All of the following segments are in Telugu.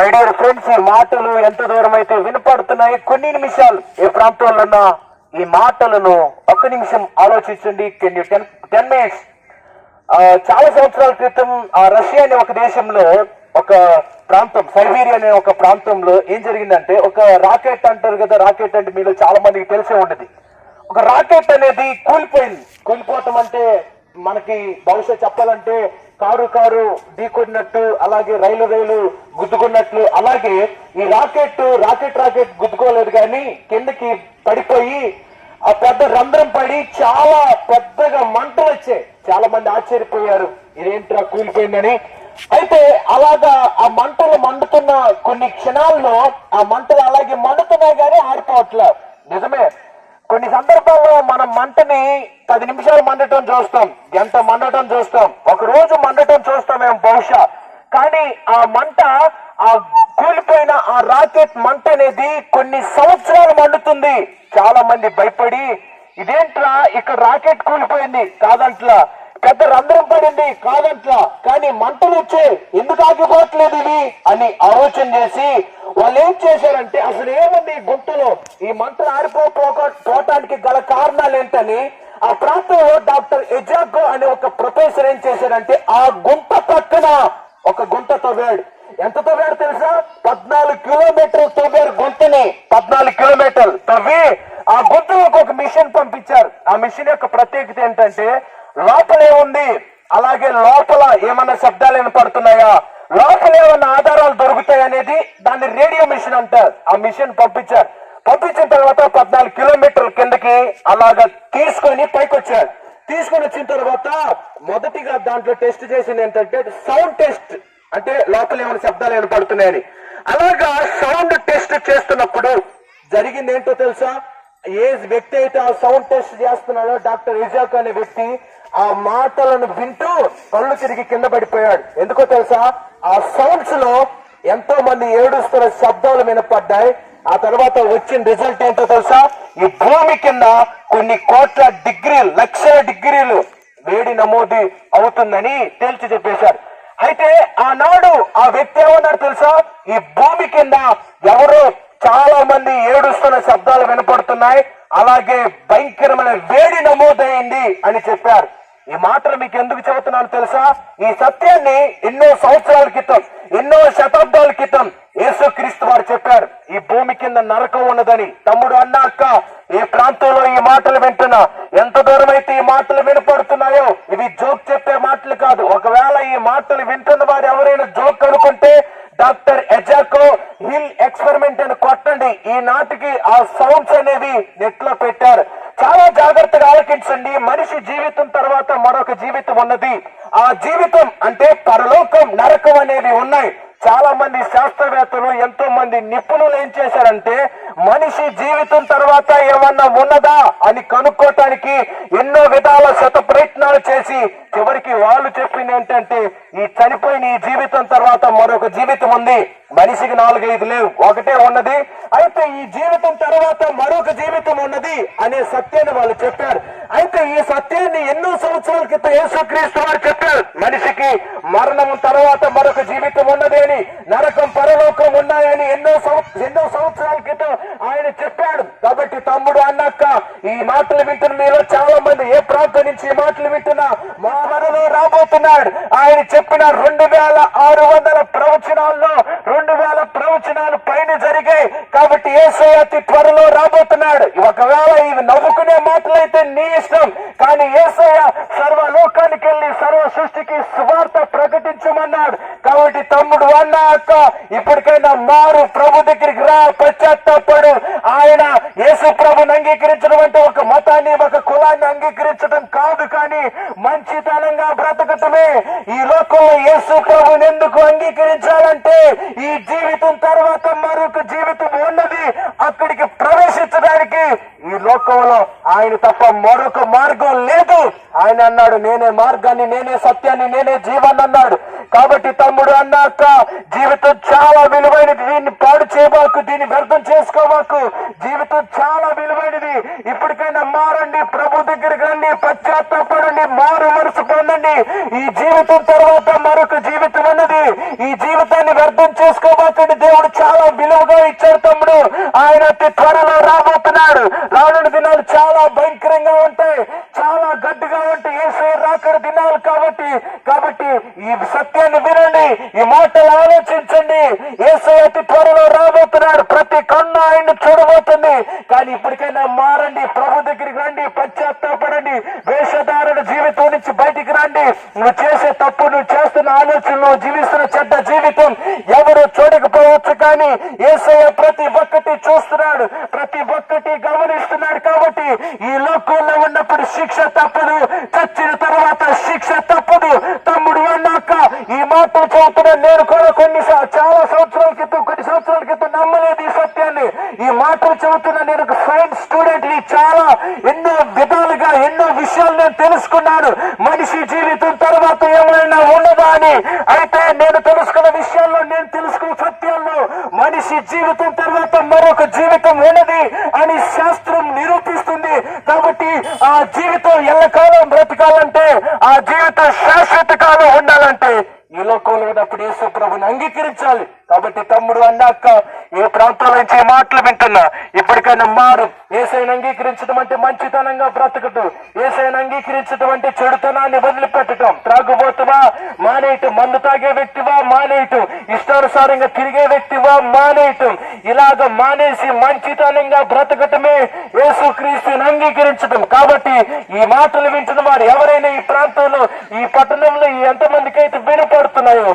మై డియర్ ఫ్రెండ్స్ ఈ మాటలు ఎంత దూరం అయితే వినపడుతున్నాయి కొన్ని నిమిషాలు. ఏ ప్రాంతంలో ఉన్న ఈ మాటలను ఒక్క నిమిషం ఆలోచించండి. Can you ten ten minutes చాలా సంవత్సరాల క్రితం ఆ రష్యా అనే ఒక దేశంలో ఒక ప్రాంతం సైబీరియా అనే ఒక ప్రాంతంలో ఏం జరిగిందంటే ఒక రాకెట్ అంటారు కదా రాకెట్ అంటే మీలో చాలా మందికి తెలిసే ఉండదు. ఒక రాకెట్ అనేది కూలిపోయింది. కూలిపోవటం అంటే మనకి బహుశా చెప్పాలంటే కారు కారు ఢీకొన్నట్టు అలాగే రైలు రైలు గుద్దుకున్నట్లు అలాగే ఈ రాకెట్ రాకెట్ రాకెట్ గుద్దుకోలేదు కానీ కిందకి పడిపోయి ఆ పెద్ద రంధ్రం పడి చాలా పెద్దగా మంటలు వచ్చాయి. చాలా మంది ఆశ్చర్యపోయారు. ఇదేంట్రా కూలిపోయిందని. అయితే అలాగా ఆ మంటలు మండుతున్న కొన్ని క్షణాల్లో ఆ మంటలు అలాగే మండుతున్నాయి కానీ ఆడుకోవట్లేదు నిజమే. కొన్ని సందర్భాల్లో మనం మంటని పది నిమిషాలు మండటం చూస్తాం గంట మండటం చూస్తాం ఒక రోజు మండటం చూస్తామేమో బహుశా. కానీ ఆ మంట ఆ కూలిపోయిన ఆ రాకెట్ మంట అనేది కొన్ని సంవత్సరాలు మండుతుంది. చాలా మంది భయపడి ఇదేంట్రా ఇక్కడ రాకెట్ కూలిపోయింది. కాదంట్లా. పెద్ద రంధ్రం పడింది కాదంట్లా. కానీ మంటలు వచ్చే ఎందుకు ఆగిపోవట్లేదు ఇవి? అని ఆలోచన చేసి వాళ్ళు ఏం చేశారంటే అసలు ఏముంది ఈ గుంటలో ఈ మంటలు ఆరిపోవటానికి గల కానీ ఆ ప్రాంతంలో డాక్టర్ ఎజాగో అనే ఒక ప్రొఫెసర్ ఏం చేశాడంటే ఆ గుంట పక్కన ఒక గుంట తవ్వాడు. ఎంత తవ్వాడు తెలుసా? పద్నాలుగు కిలోమీటర్లు తవ్వారు గుంటని. పద్నాలుగు కిలోమీటర్లు తవ్వి ఆ గుంటలోకి ఒక మిషన్ పంపించారు. ఆ మిషన్ యొక్క ప్రత్యేకత ఏంటంటే లోపలే ఉంది. అలాగే లోపల ఏమన్నా శబ్దాలు వినపడుతున్నాయా? లోపల ఏమన్నా ఆధారాలు దొరుకుతాయి అనేది దాన్ని రేడియో మిషన్ అంటారు. ఆ మిషన్ పంపించారు. పంపించిన తర్వాత పద్నాలుగు కిలోమీటర్ కిందకి అలాగా తీసుకొని పైకి తీసుకొని వచ్చిన తర్వాత మొదటిగా దాంట్లో టెస్ట్ చేసింది ఏంటంటే సౌండ్ టెస్ట్. అంటే లోపల ఏమైనా శబ్దాలు ఏమైనా పడుతున్నాయని. అలాగా సౌండ్ టెస్ట్ చేస్తున్నప్పుడు జరిగింది ఏంటో తెలుసా? ఏ వ్యక్తి అయితే ఆ సౌండ్ టెస్ట్ చేస్తున్నాడో డాక్టర్ ఇజాక్ అనే వ్యక్తి ఆ మాటలను వింటూ కళ్ళు తిరిగి కింద పడిపోయాడు. ఎందుకో తెలుసా? ఆ సౌండ్స్లో ఎంతో మంది ఏడుస్తున్న శబ్దాలు వినపడ్డాయి ఆ తర్వాత వచ్చిన రిజల్ట్ ఏంటో తెలుసా? ఈ భూమి కింద కొన్ని కోట్ల డిగ్రీ లక్షల డిగ్రీలు వేడి నమోదు అవుతుందని తేల్చి చెప్పేశారు. అయితే ఆనాడు ఆ వ్యక్తి ఏమన్నాడు తెలుసా? ఈ భూమి కింద ఎవరు చాలా మంది ఏడుస్తున్న శబ్దాలు వినపడుతున్నాయి. అలాగే భయంకరమైన వేడి నమోదైంది అని చెప్పారు. ఈ మాటలు మీకు ఎందుకు చెబుతున్నాను తెలుసా? ఈ సత్యాన్ని ఎన్నో సంవత్సరాల క్రితం ఎన్నో శతాబ్దాల క్రితం యేసుక్రీస్తు వారు చెప్పారు ఈ భూమి కింద నరకం ఉన్నదని తమ్ముడు అన్న అక్క ఏ ప్రాంతంలో ఈ మాటలు వింటున్నా. ఎంత దూరం అయితే ఈ మాటలు వినపడుతున్నాయో ఇవి జోక్ చెప్పే మాటలు కాదు. ఒకవేళ ఈ మాటలు వింటున్న వారు ఎవరైనా జోక్ అనుకుంటే డాక్టర్ ఎజాకో హిల్ ఎక్స్పెరిమెంట్ అని కొట్టండి. ఈ నాటికి ఆ సౌండ్స్ అనేవి నెట్లో పెట్టారు. చాలా జాగ్రత్తగా ఆలకించండి మనిషి జీవితం తర్వాత మరొక జీవితం ఉన్నది. ఆ జీవితం అంటే పరలోకం నరకం అనేవి ఉన్నాయి. శాస్త్రవేత్తలు ఎంతో మంది నిపుణులు ఏం చేశారంటే మనిషి జీవితం తర్వాత ఏమన్నా ఉన్నదా అని కనుక్కోటానికి ఎన్నో విధాల శత ప్రయత్నాలు చేసి చివరికి వాళ్ళు చెప్పింది ఏంటంటే ఈ చనిపోయిన ఈ జీవితం తర్వాత మరొక జీవితం ఉంది. మనిషికి నాలుగైదు లేవు. ఒకటే ఉన్నది. అయితే ఈ జీవితం తర్వాత మరొక జీవితం ఉన్నది అనే సత్యాన్ని వాళ్ళు చెప్పారు. అయితే ఈ సత్యాన్ని ఎన్నో సంవత్సరాల క్రితం యేసుక్రీస్తు వారు చెప్పారు. మనిషికి మరణం తర్వాత మరొక జీవితం ఉన్నది అని నరకం పరలోకం ఉన్నాయని ఎన్నో ఎన్నో సంవత్సరాల క్రితం ఆయన చెప్పాడు. కాబట్టి తమ్ముడు అన్నక్క ఈ మాటలు వింటున్న మీలో చాలా మంది ఏ ప్రాంతం నుంచి ఈ మాటలు వింటున్నా మా మనలో రాబోతున్నాడు. ఆయన చెప్పిన రెండు వేల ఆరు వందల ప్రవచనాల్లో రెండు వేల ప్రవచనాలు పైన జరిగాయి. కాబట్టి ఏ అతి త్వరలో రాబోతున్నాడు. ఒకవేళ ఈ నవ్వుకునే మాటలైతే నీ ఇష్టం కానీ ఏసయ్య సర్వలోకానికి వెళ్ళి సర్వ సృష్టికి సువార్త ప్రకటించమన్నాడు కాబట్టి తమ్ముడు అన్న అక్క ఇప్పటికైనా మారు ప్రభు దగ్గరికి రా పశ్చాత్తాపడు. ఆయన యేసు ప్రభుని అంగీకరించడం అంటే ఒక మతాన్ని ఒక కులాన్ని అంగీకరించడం కాదు కానీ మంచితనంగా బ్రతకటమే. ఈ లోకంలో యేసు ప్రభుని ఎందుకు అంగీకరించాలంటే ఈ జీవితం తర్వాత మరొక జీవితం ఉన్నది. అక్కడికి ప్రవేశించడానికి ఈ లోకంలో ఆయన తప్ప మరొక మార్గం లేదు. ఆయన అన్నాడు నేనే మార్గాన్ని నేనే సత్యాన్ని నేనే జీవాన్ని అన్నాడు. కాబట్టి తమ్ముడు అన్నాక జీవితం చాలా విలువైనది. దీన్ని పాడు చేయబాకు దీన్ని వ్యర్థం చేసుకోబాకు. జీవితం చాలా విలువైనది. ఇప్పటికైనా మారండి ప్రభు దగ్గరికి రండి పశ్చాత్తాపడండి మారు మనసు పొందండి. ఈ జీవితం తర్వాత మరొక జీవితం అన్నది ఈ జీవితాన్ని వ్యర్థం చేసుకోబాకండి. దేవుడు చాలా విలువగా ఇచ్చారు తమ్ముడు. ఆయన త్వరలో మాటలు ఆలోచించండి. ఏసై అతి త్వరలో రాబోతున్నాడు. ప్రతి కన్ను ఆయన చూడబోతుంది. కానీ ఇప్పటికైనా మారండి. ప్రభు దగ్గరికి రండి. పశ్చాత్తాపడండి. వేషధారణ జీవితం నుంచి బయటికి రండి. నువ్వు చేసే తప్పు నువ్వు చేస్తున్న ఆలోచనలు జీవిస్తున్న చెడ్డ జీవితం ఎవరు చూడకపోవచ్చు కానీ ఏసయ్య ప్రతి ఒక్కటి చూస్తున్నాడు. ప్రతి ఒక్కటి గమనిస్తున్నాడు కాబట్టి ఈ లోకంలో ఉన్నప్పుడు శిక్ష తప్పదు. చచ్చిన తర్వాత శిక్ష తప్పదు. అవుతున్నా నేను కూడా కొన్ని చాలా సంవత్సరాల క్రితం కొన్ని సంవత్సరాల క్రితం నమ్మలేదు ఈ సత్యాన్ని. ఈ మాటలు చెబుతున్నా నేను ఒక సైన్స్ స్టూడెంట్ని చాలా ఎన్నో విధాలుగా ఎన్నో విషయాలు నేను తెలుసుకున్నాను. మనిషి జీవితం తర్వాత ఏమైనా ఉన్నదా అని. అయితే నేను తెలుసుకున్న విషయాల్లో నేను తెలుసుకున్న సత్యాల్లో మనిషి జీవితం తర్వాత మరొక జీవితం ఉన్నది అని శాస్త్రం నిరూపిస్తుంది. కాబట్టి ఆ జీవితం ఎల్లకాలం బ్రతకాలంటే ఆ జీవితం శాశ్వత కాలం ఉండాలంటే అన్నప్పుడు యేసు ప్రభుని అంగీకరించాలి. కాబట్టి తమ్ముడు అన్నాక ఏ ప్రాంతాల నుంచి మాటలు వింటున్నా ఇప్పటికైనా మారు. ఏసైనా అంగీకరించడం అంటే మంచితనంగా బ్రతకటం ఏసైనా అంగీకరించడం అంటే చెడుతనాన్ని వదిలిపెట్టడం త్రాగుబోతువా మానేయటం. మందు తాగే వ్యక్తివా మానేయటం. ఇష్టానుసారంగా తిరిగే వ్యక్తివా మానేయటం. ఇలాగ మానేసి మంచితనంగా బ్రతకటమే యేసు క్రీస్తుని అంగీకరించడం కాబట్టి ఈ మాటలు వింటున్న వారు ఎవరైనా ఈ ప్రాంతంలో ఈ పట్టణంలో ఎంతమందికి అయితే వినపడుతున్నాయో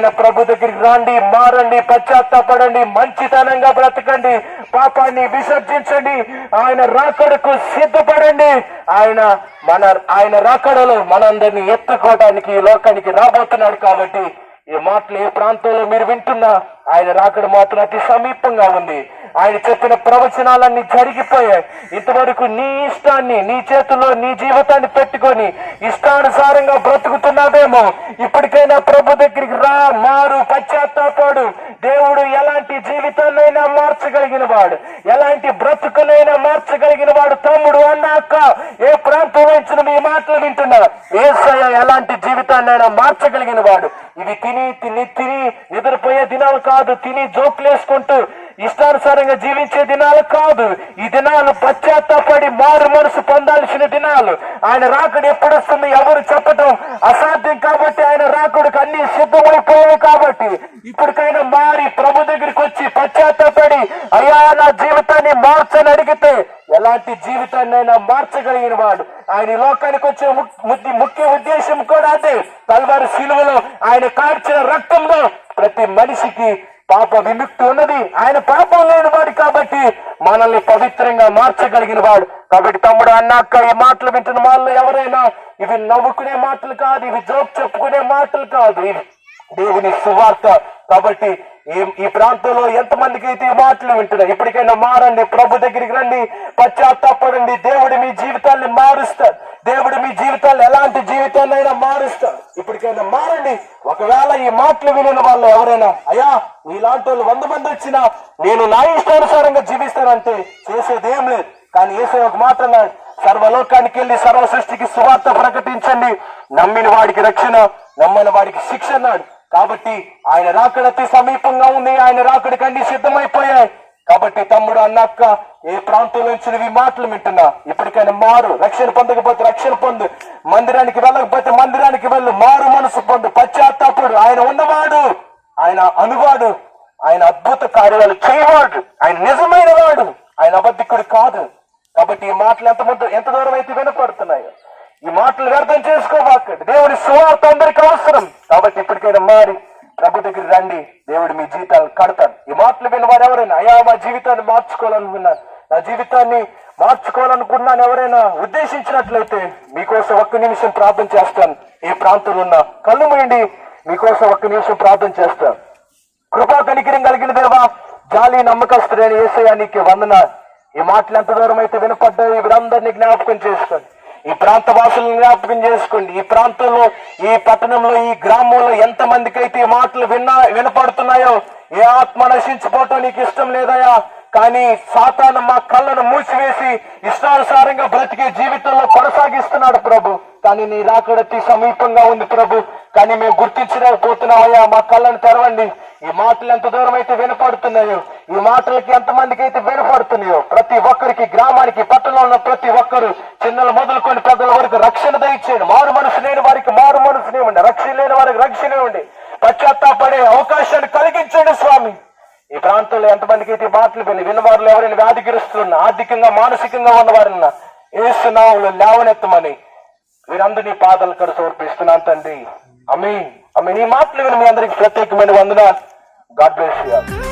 ఆయన ప్రభు దగ్గరికి రాండి మారండి పశ్చాత్తాపడండి మంచితనంగా బ్రతకండి పాపాన్ని విసర్జించండి ఆయన రాకడకు సిద్ధపడండి. ఆయన మన ఆయన రాకడలో మనందరినీ ఎత్తుకోవడానికి ఈ లోకానికి రాబోతున్నాడు కాబట్టి ఈ మాటలు ఏ ప్రాంతంలో మీరు వింటున్నా ఆయన రాకడ మాత్రం అతి సమీపంగా ఉంది. ఆయన చెప్పిన ప్రవచనాలన్నీ జరిగిపోయాయి. ఇంతవరకు నీ ఇష్టాన్ని నీ చేతుల్లో నీ జీవితాన్ని పెట్టుకొని ఇష్టానుసారంగా బ్రతుకుతున్నావేమో. ఇప్పటికైనా ప్రభు దగ్గరికి రా మారు పశ్చాత్తాపాడు. దేవుడు ఎలాంటి జీవితాన్నైనా మార్చగలిగిన వాడు ఎలాంటి బ్రతుకునైనా మార్చగలిగిన వాడు తమ్ముడు అన్నాక ఏ ప్రాంతం వచ్చిన మీ ఈ మాటలు వింటున్నా? ఏసయ్య ఎలాంటి జీవితాన్నైనా మార్చగలిగిన వాడు ఇవి తిని తిని తిని నిద్రపోయే దినాలు కాదు. కాదు తిని జోకులేసుకుంటూ ఇష్టానుసారంగా జీవించే దినాలు కాదు. ఈ దినాలు పశ్చాత్తాపడి మారు మనసు పొందాల్సిన దినాలు. ఆయన రాకడు ఎప్పుడు వస్తుంది ఎవరు చెప్పటం అసాధ్యం కాబట్టి ఆయన రాకుడికి అన్ని సిద్ధమైపోయాయి కాబట్టి ఇప్పటికైనా మారి ప్రభు దగ్గరికి వచ్చి పశ్చాత్తాపడి అయ్యా నా జీవితాన్ని మార్చని అడిగితే ఎలాంటి జీవితాన్ని అయినా మార్చగలిగిన వాడు. ఆయన లోకానికి వచ్చే ముఖ్య- ఉద్దేశం కూడా అదే. తల్వారు శిలువలో ఆయన కార్చిన రక్తంలో ప్రతి మనిషికి పాప విముక్తి ఉన్నది. ఆయన పాపం లేని వాడు కాబట్టి మనల్ని పవిత్రంగా మార్చగలిగిన వాడు. కాబట్టి తమ్ముడు అన్నాక ఈ మాటలు వింటున్న వాళ్ళు ఎవరైనా ఇవి నవ్వుకునే మాటలు కాదు ఇవి జోక్ చెప్పుకునే మాటలు కాదు ఇవి దేవుని సువార్త. కాబట్టి ఈ ఈ ప్రాంతంలో ఎంతమందికి అయితే మాటలు వింటున్నాయి ఇప్పటికైనా మారండి ప్రభు దగ్గరికి రండి పశ్చాత్తాపడండి. దేవుడు మీ జీవితాన్ని మారుస్తాడు. దేవుడు మీ జీవితాన్ని ఎలాంటి జీవితాన్నైనా మారుస్తాడు. ఇప్పటికైనా మారండి. ఒకవేళ ఈ మాటలు వినిన వాళ్ళు ఎవరైనా అయ్యా నీలాంటి వాళ్ళు వంద మంది వచ్చినా నేను నా ఇష్టానుసారంగా జీవిస్తానంటే చేసేది ఏం లేదు. కానీ ఏసే ఒక మాట అన్నాడు సర్వలోకానికి వెళ్ళి సర్వ సృష్టికి సువార్త ప్రకటించండి. నమ్మిన వాడికి రక్షణ నమ్మని వాడికి శిక్ష అన్నాడు. కాబట్టి ఆయన రాకడతి సమీపంగా ఉంది ఆయన రాకడికి అన్ని సిద్ధమైపోయాయి. కాబట్టి తమ్ముడు అన్నక్క ఏ ప్రాంతం నుంచి నువ్వు మాటలు వింటున్నా? ఇప్పటికైనా మారు రక్షణ పొందకపోతే రక్షణ పొందు. మందిరానికి వెళ్ళకపోతే మందిరానికి వెళ్ళు మారు మనసు పొందు. పశ్చాత్తాపుడు. ఆయన ఉన్నవాడు ఆయన అనువాడు ఆయన అద్భుత కార్యాలు చేయవాడు. ఆయన నిజమైన వాడు. ఆయన అబద్ధికుడు కాదు. కాబట్టి ఈ మాటలు ఎంత ముందు ఎంత దూరం అయితే వినపడుతున్నాయో ఈ మాటలు వ్యర్థం చేసుకోబాకండి. దేవుడి సువార్త అందరికి అవసరం. కాబట్టి ఇప్పటికైనా మారి ప్రభు దగ్గర రండి. దేవుడు మీ జీవితాలు కడతాడు. ఈ మాటలు విన్నవారు ఎవరైనా అయా మా జీవితాన్ని మార్చుకోవాలనుకున్నాను. నా జీవితాన్ని మార్చుకోవాలనుకున్నాను ఎవరైనా ఉద్దేశించినట్లయితే మీకోసం ఒక్క నిమిషం ప్రార్థన చేస్తాను. ఈ ప్రాంతంలో ఉన్న కళ్ళు మూయండి. మీకోసం ఒక్క నిమిషం ప్రార్థన చేస్తాను. కృపా కనికిరం కలిగిన దేవా జాలి నమ్మకస్తుడైన ఏసయ్య నీకు వందన ఈ మాటలు ఎంత దూరం అయితే వినపడ్డాయి వీరందరినీ జ్ఞాపకం చేసుకోండి. ఈ ప్రాంత వాసులను జ్ఞాపకం చేసుకోండి. ఈ ప్రాంతంలో ఈ పట్టణంలో ఈ గ్రామంలో ఎంత మందికైతే ఈ మాటలు విన్నా వినపడుతున్నాయో ఏ ఆత్మ నశించిపోవటం నీకు ఇష్టం లేదయా కానీ సాతాను మా కళ్ళను మూసివేసి ఇష్టానుసారంగా బ్రతికే జీవితంలో కొనసాగిస్తున్నాడు ప్రభు. కానీ నీ రాకడతి సమీపంగా ఉంది ప్రభు. కానీ మేము గుర్తించలేకపోతున్నామయ్యా. మా కళ్ళను తెరవండి. ఈ మాటలు ఎంత దూరం అయితే వినపడుతున్నాయో ఈ మాటలకి ఎంతమందికి అయితే వినపడుతున్నాయో ప్రతి ఒక్కరికి గ్రామానికి పట్టణంలో ఉన్న ప్రతి ఒక్కరు చిన్నలు మొదలుకొని పెద్దల వరకు రక్షణ దయచేయండి. మారు మనసు లేని వారికి మారు మనసు ఇవ్వండి రక్షణ లేని వారికి రక్షణ ఇవ్వండి పశ్చాత్తాపడే అవకాశాన్ని కలిగించండి స్వామి. ఈ ప్రాంతంలో ఎంతమందికి అయితే మాటలు వెళ్ళి విన్నవారు ఎవరైనా వ్యాధిగ్రస్తులున్నా ఆర్థికంగా మానసికంగా ఉన్నవారున్నా ఏసునాములు లేవనెత్తమని వీరందరినీ పాదాలు కడు సమర్పిస్తున్నాను తండ్రి. అమీ అమీ నీ మాటలు విని మీ అందరికి ప్రత్యేకమైన వందనాలు. God bless you.